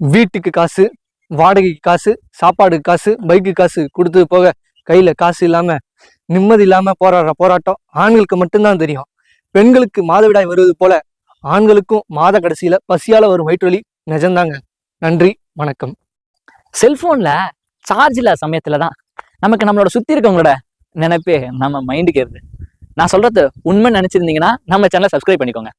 வீட்டுக்கு காசு வாடகைக்கு காசு சாப்பாடுக்கு காசு பைக்கு காசு கொடுத்து போக கையில் காசு இல்லாமல் நிம்மதி இல்லாமல் போராடுற போராட்டம் ஆண்களுக்கு மட்டும்தான் தெரியும். பெண்களுக்கு மாதவிடாய் வருவது போல ஆண்களுக்கும் மாத கடைசியில் பசியால் வரும் வயிற்றுவலி நிஜம்தாங்க. நன்றி வணக்கம். செல்ஃபோனில் சார்ஜ் இல்லாத சமயத்தில் தான் நமக்கு நம்மளோட சுற்றி இருக்கவங்களோட நினைப்பே நம்ம மைண்டுக்கு ஏறுது நான் சொல்கிறது உண்மை நினச்சிருந்தீங்கன்னா நம்ம சேனலை சப்ஸ்கிரைப் பண்ணிக்கோங்க.